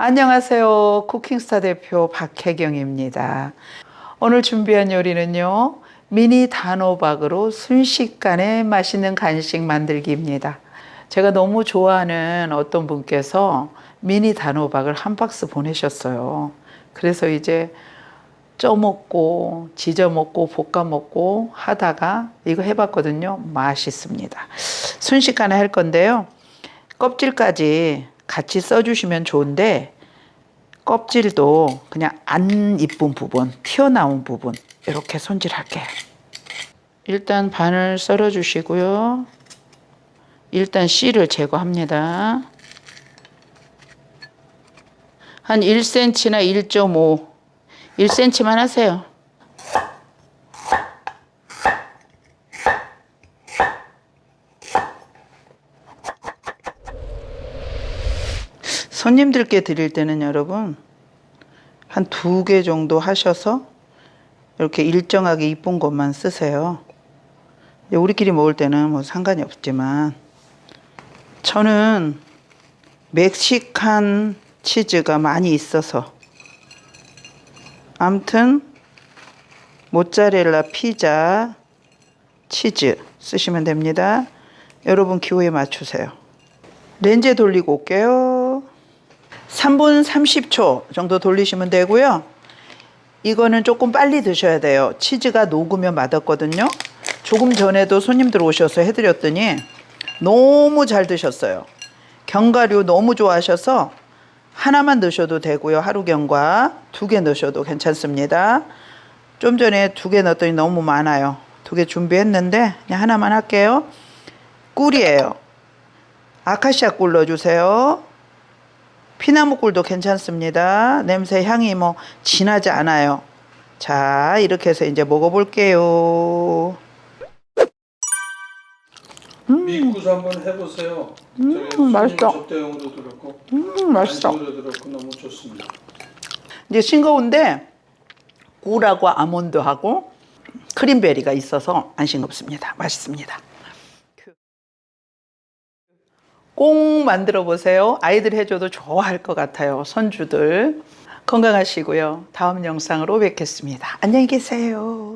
안녕하세요. 쿠킹스타 대표 박혜경입니다. 오늘 준비한 요리는요. 미니 단호박으로 순식간에 맛있는 간식 만들기입니다. 제가 너무 좋아하는 어떤 분께서 미니 단호박을 한 박스 보내셨어요. 그래서 이제 쪄먹고 지져먹고 볶아먹고 하다가 이거 해봤거든요. 맛있습니다. 순식간에 할 건데요. 껍질까지 같이 써주시면 좋은데 껍질도 그냥 안 이쁜 부분, 튀어나온 부분 이렇게 손질할게요. 일단 반을 썰어 주시고요. 일단 씨를 제거합니다. 한 1cm나 1.5, 1cm만 하세요. 손님들께 드릴 때는 여러분 한 두 개 정도 하셔서 이렇게 일정하게 이쁜 것만 쓰세요. 우리끼리 먹을 때는 뭐 상관이 없지만 저는 멕시칸 치즈가 많이 있어서 암튼 모짜렐라 피자 치즈 쓰시면 됩니다. 여러분 기호에 맞추세요. 렌즈에 돌리고 올게요. 3분 30초 정도 돌리시면 되고요. 이거는 조금 빨리 드셔야 돼요. 치즈가 녹으면 맛없거든요. 조금 전에도 손님들 오셔서 해드렸더니 너무 잘 드셨어요. 견과류 너무 좋아하셔서 하나만 넣으셔도 되고요. 하루경과 두 개 넣으셔도 괜찮습니다. 좀 전에 두 개 넣었더니 너무 많아요. 두 개 준비했는데 그냥 하나만 할게요. 꿀이에요. 아카시아 꿀 넣어주세요. 피나무 꿀도 괜찮습니다. 냄새 향이 뭐 진하지 않아요. 자, 이렇게 해서 이제 먹어볼게요. 믿고서 한번 해보세요. 음, 맛있어. 그렇고 음, 맛있어. 그렇고 너무 좋습니다. 이제 싱거운데 꿀하고 아몬드하고 크림베리가 있어서 안 싱겁습니다. 맛있습니다. 꼭 만들어 보세요. 아이들 해줘도 좋아할 것 같아요. 손주들 건강하시고요. 다음 영상으로 뵙겠습니다. 안녕히 계세요.